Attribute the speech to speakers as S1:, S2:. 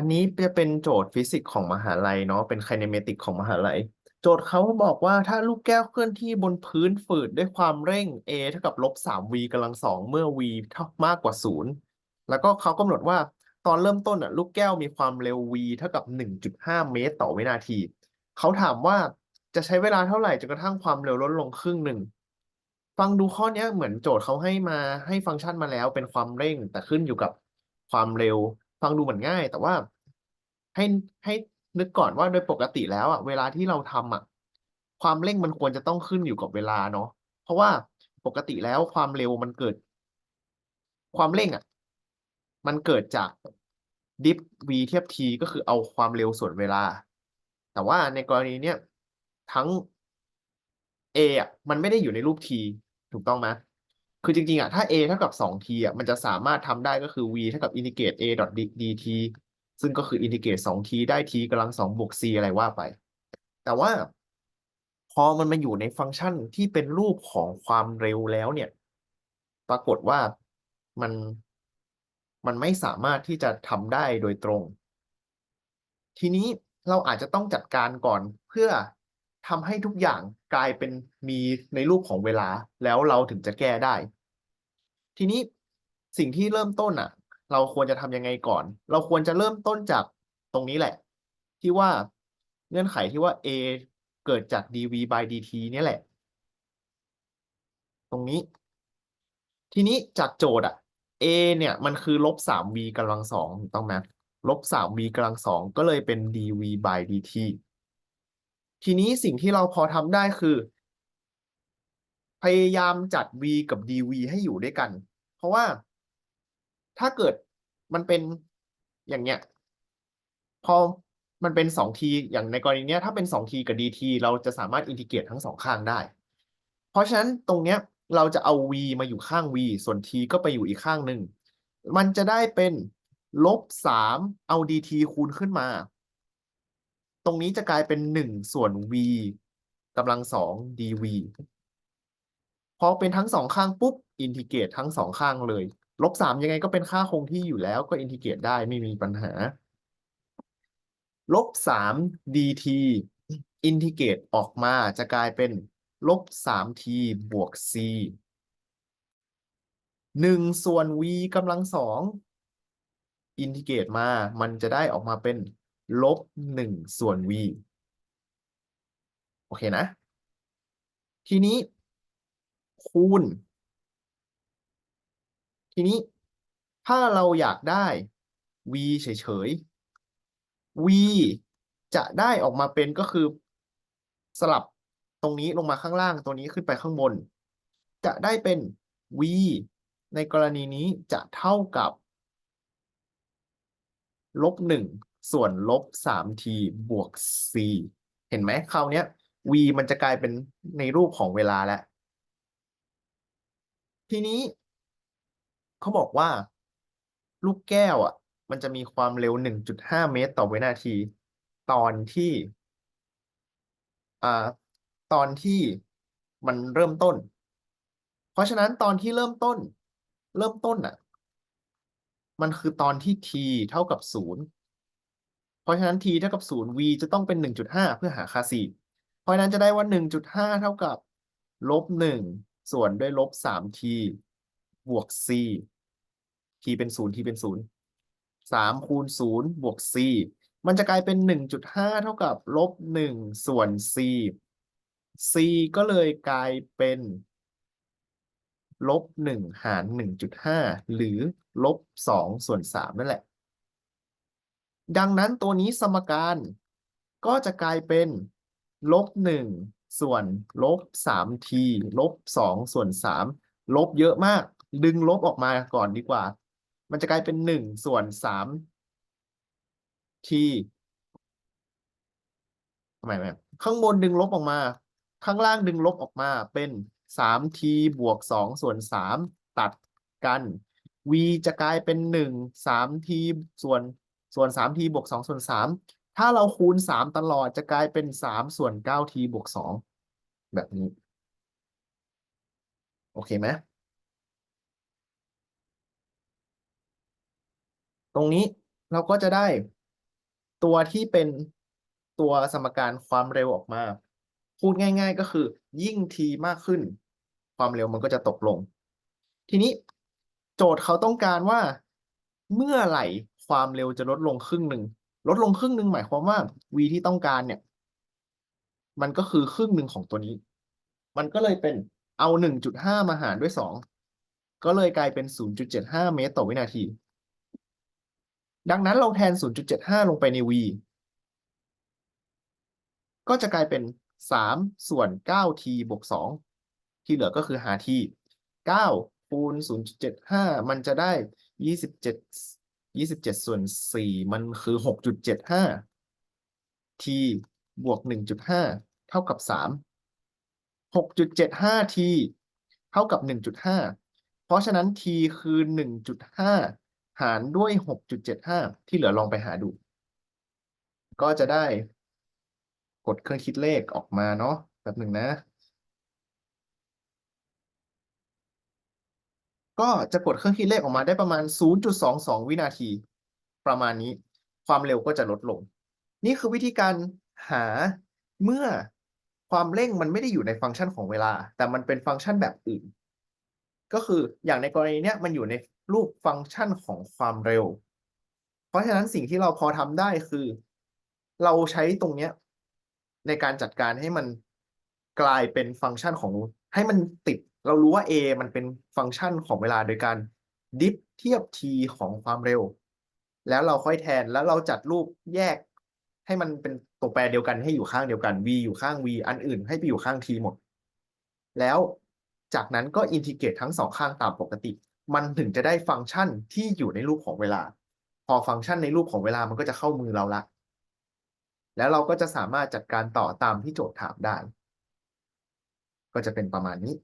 S1: อันนี้จะเป็นโจทย์ฟิสิกส์ของมหาลัยเนาะเป็นไคเนเมติกของมหาลัย โจทย์เขาบอกว่าถ้าลูกแก้วเคลื่อนที่บนพื้นฝืดด้วยความเร่ง a เท่ากับลบสาม v กำลังสองเมื่อ v เท่ามากกว่าศูนย์แล้วก็เขากำหนดว่าตอนเริ่มต้นอะลูกแก้วมีความเร็ว v เท่ากับหนึ่งจุดห้าเมตรต่อวินาที เขาถามว่าจะใช้เวลาเท่าไหร่จนกระทั่งความเร็วลดลงครึ่งหนึ่งฟังดูข้อนี้เหมือนโจทย์เขาให้มาให้ฟังก์ชันมาแล้วเป็นความเร่งแต่ขึ้นอยู่กับความเร็ว ฟังดูเหมือนง่าย แต่ว่าให้ให้นึกก่อนว่าโดยปกติแล้วอะเวลาที่เราทำอะความเร่งมันควรจะต้องขึ้นอยู่กับเวลาเนาะเพราะว่าปกติแล้วความเร็วมันเกิด ความเร่งอะมันเกิดจากดิฟ v เทียบ t ก็คือเอาความเร็วส่วนเวลา แต่ว่าในกรณีเนี้ยทั้ง a อะมันไม่ได้อยู่ในรูป t ถูกต้องไหม คือจริงๆอะถ้า a เท่ากับ 2t อะมันจะสามารถทำได้ก็คือ v เท่ากับอินทิเกรต a dt ซึ่งก็คืออินทิเกรต 2t ได้ t กำลัง2บวก c อะไรว่าไป แต่ว่าพอมันมาอยู่ในฟังก์ชันที่เป็นรูปของความเร็วแล้วเนี่ย ปรากฏว่ามันมันไม่สามารถที่จะทำได้โดยตรง ทีนี้เราอาจจะต้องจัดการก่อนเพื่อทำให้ทุกอย่างกลายเป็นมีในรูปของเวลา แล้วเราถึงจะแก้ได้ ทีนี้สิ่งที่เริ่มต้นอะ เราควรจะทำยังไงก่อน เราควรจะเริ่มต้นจากตรงนี้แหละ ที่ว่าเงื่อนไขที่ว่า a เกิดจาก dv by dt เนี่ยแหละ ตรงนี้ ทีนี้จากโจทย์อะ a เนี่ยมันคือลบสาม v กำลังสองถูกต้องไหมลบสาม v กำลังสองก็เลยเป็น dv by dt ทีนี้สิ่งที่เราพอทำได้คือ พยายามจัด v กับ dv ให้อยู่ด้วยกัน เพราะว่าถ้าเกิดมันเป็นอย่างเนี้ย พอมันเป็น 2t อย่างในกรณีเนี้ย ถ้าเป็น 2t กับ dt เราจะสามารถอินทิเกรตทั้งสองข้างได้ เพราะฉะนั้นตรงเนี้ยเราจะเอา v มาอยู่ข้าง v ส่วน t ก็ไปอยู่อีกข้างหนึ่ง มันจะได้เป็นลบสามเอา dt คูณขึ้นมา ตรงนี้จะกลายเป็นหนึ่งส่วน v กำลังสอง dv พอเป็นทั้งสองข้างปุ๊บอินทิเกรตทั้งสองข้างเลยลบสามยังไงก็เป็นค่าคงที่อยู่แล้วก็อินทิเกรตได้ไม่มีปัญหาลบสาม dt อินทิเกรตออกมาจะกลายเป็นลบสาม t บวก c หนึ่งส่วน v กำลังสองอินทิเกรตมา มันจะได้ออกมาเป็นลบหนึ่งส่วน v โอเคนะ ทีนี้ คูณ ทีนี้ถ้าเราอยากได้ v เฉยๆ v จะได้ออกมาเป็นก็คือสลับตรงนี้ลงมาข้างล่างตัวนี้ขึ้นไปข้างบน จะได้เป็น v ในกรณีนี้จะเท่ากับลบหนึ่งส่วนลบสาม t บวก c เห็นไหมคราวนี้ v มันจะกลายเป็นในรูปของเวลาแล้ว ทีนี้เขาบอกว่า ลูกแก้วอะ มันจะมีความเร็ว 1.5 เมตรต่อวินาที ตอนที่อ่าตอนที่มันเริ่มต้น เพราะฉะนั้นตอนที่เริ่มต้น เริ่มต้นอะ มันคือตอนที่ t เท่ากับศูนย์เพราะฉะนั้น t เท่ากับศูนย์ v จะต้องเป็น 1.5 เพื่อหาค่า c เพราะฉะนั้นจะได้ว่า 1.5 เท่ากับลบหนึ่ง ส่วนด้วยลบสาม t บวก c t เป็นศูนย์ t เป็นศูนย์สามคูณศูนย์บวก c มันจะกลายเป็น1.5เท่ากับลบหนึ่งส่วน c c ก็เลยกลายเป็นลบหนึ่งหารหนึ่งจุดห้าหรือลบสองส่วนสามนั่นแหละ ดังนั้นตัวนี้สมการก็จะกลายเป็นลบหนึ่ง ส่วนลบสามทีลบสองส่วนสามลบเยอะมาก ดึงลบออกมาก่อนดีกว่า มันจะกลายเป็นหนึ่งส่วนสามทีทำไมแบบข้างบนดึงลบออกมา ข้างล่างดึงลบออกมาเป็นสามทีบวกสองส่วนสามตัดกัน v จะกลายเป็นหนึ่งสามทีส่วนส่วนสามทีบวกสองส่วนสาม ถ้าเราคูณสามตลอดจะกลายเป็นสามส่วนเก้าทีบวกสองแบบนี้ โอเคไหมตรงนี้เราก็จะได้ตัวที่เป็นตัวสมการความเร็วออกมา พูดง่าย ๆ ก็คือ ยิ่ง t มากขึ้น ความเร็วมันก็จะตกลง ทีนี้โจทย์เขาต้องการว่า เมื่อไหร่ความเร็วจะลดลงครึ่งหนึ่ง ลดลงครึ่งหนึ่งหมายความว่า v ที่ต้องการเนี่ย มันก็คือครึ่งหนึ่งของตัวนี้ มันก็เลยเป็นเอา 1.5 มาหารด้วย 2 ก็เลยกลายเป็น 0.75 เมตรต่อวินาที ดังนั้นเราแทน 0.75 ลงไปใน v ก็จะกลายเป็น 3 ส่วน 9t บวก 2 ที่เหลือก็คือหา t 9คูณ0.75 มันจะได้ 27 ยี่สิบเจ็ดส่วนสี่มันคือหกจุดเจ็ดห้าทีบวกหนึ่งจุดห้าเท่ากับสามหกจุดเจ็ดห้าทีเท่ากับหนึ่งจุดห้าเพราะฉะนั้นทีคือหนึ่งจุดห้าหารด้วยหกจุดเจ็ดห้าที่เหลือลองไปหาดู ก็จะได้กดเครื่องคิดเลขออกมาเนาะแบบหนึ่งนะ ก็จะกดเครื่องคิดเลขออกมาได้ประมาณ 0.22 วินาที ประมาณนี้ความเร็วก็จะลดลง นี่คือวิธีการหาเมื่อความเร่งมันไม่ได้อยู่ในฟังก์ชันของเวลา แต่มันเป็นฟังก์ชันแบบอื่น ก็คืออย่างในกรณีเนี้ยมันอยู่ในรูปฟังก์ชันของความเร็ว เพราะฉะนั้นสิ่งที่เราพอทำได้คือ เราใช้ตรงเนี้ยในการจัดการให้มันกลายเป็นฟังก์ชันของให้มันติด เรารู้ว่า a มันเป็นฟังก์ชันของเวลาโดยการดิฟเทียบ t ของความเร็ว แล้วเราค่อยแทนแล้วเราจัดรูปแยก ให้มันเป็นตัวแปรเดียวกันให้อยู่ข้างเดียวกัน v อยู่ข้าง v อันอื่นให้ไปอยู่ข้าง t หมด แล้วจากนั้นก็อินทิเกรตทั้งสองข้างตามปกติ มันถึงจะได้ฟังก์ชันที่อยู่ในรูปของเวลา พอฟังก์ชันในรูปของเวลามันก็จะเข้ามือเราละ แล้วเราก็จะสามารถจัดการต่อตามที่โจทย์ถามได้ ก็จะเป็นประมาณนี้